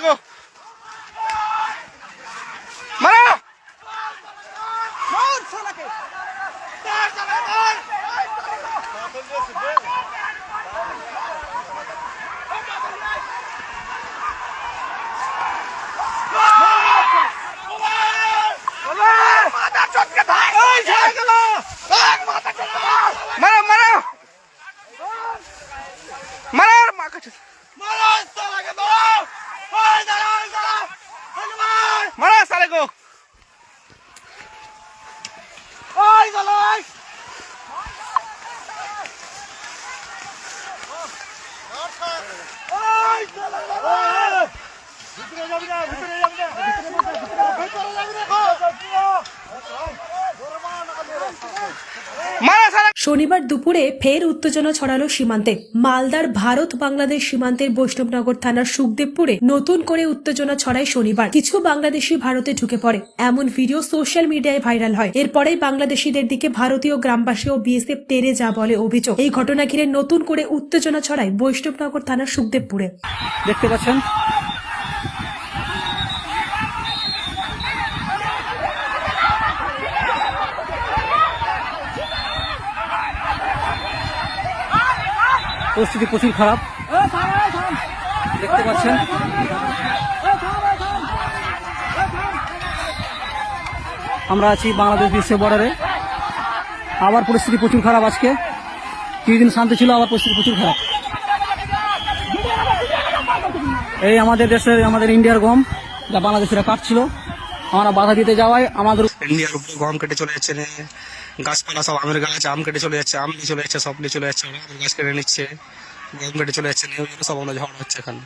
গো মারো। মারো মারো। মারো মা কাছে। সালে গো। মারো সালে শনিবার দুপুরে ফের উত্তেজনা ছড়ালো সীমান্তে। মালদার ভারত বাংলাদেশ সীমান্তের বৈষ্ণবনগর থানার সুখদেবপুরে নতুন করে উত্তেজনা ছড়ায় শনিবার। কিছু বাংলাদেশি ভারতে ঢুকে পড়ে। এমন ভিডিও সোশ্যাল মিডিয়ায় ভাইরাল হয়। এরপরেই বাংলাদেশিদের দিকে ভারতীয় গ্রামবাসী ও বিএসএফ টেরে যা বলে অভিযোগ। এই ঘটনা ঘিরে নতুন করে উত্তেজনা ছড়ায় বৈষ্ণবনগর থানার সুখদেবপুরে। দেখতে পাচ্ছেন? পরিস্থিতি প্রচুর খারাপ। দেখতে পাচ্ছেন। আমরা আছি বাংলাদেশ বিশ্ব বর্ডারে। আবার পরিস্থিতি প্রচুর খারাপ আজকে। কিছুদিন শান্তি ছিল, আবার পরিস্থিতি প্রচুর খারাপ। এই আমাদের দেশের, আমাদের ইন্ডিয়ার গম, যা বাংলাদেশিরা কাটছিল আমরা বাধা দিতে যাওয়ায় আমাদের ইন্ডিয়ার উপরে গম কেটে চলে যাচ্ছে গাছপালা সব আমের গাছ, আম কেটে চলে যাচ্ছে, আম নিয়ে চলে যাচ্ছে, সব নিয়ে চলে যাচ্ছে আমের গাছ কেটে নিচ্ছে। গম কেটে চলে যাচ্ছে সব আমরা ঝড় হচ্ছে এখানে।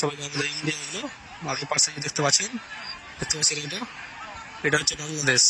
সবাই আমাদের ইন্ডিয়া হলো আর এই পাশে দেখতে পাচ্ছেন দেখতে পাচ্ছেন এটা? এটা হচ্ছে বাংলাদেশ।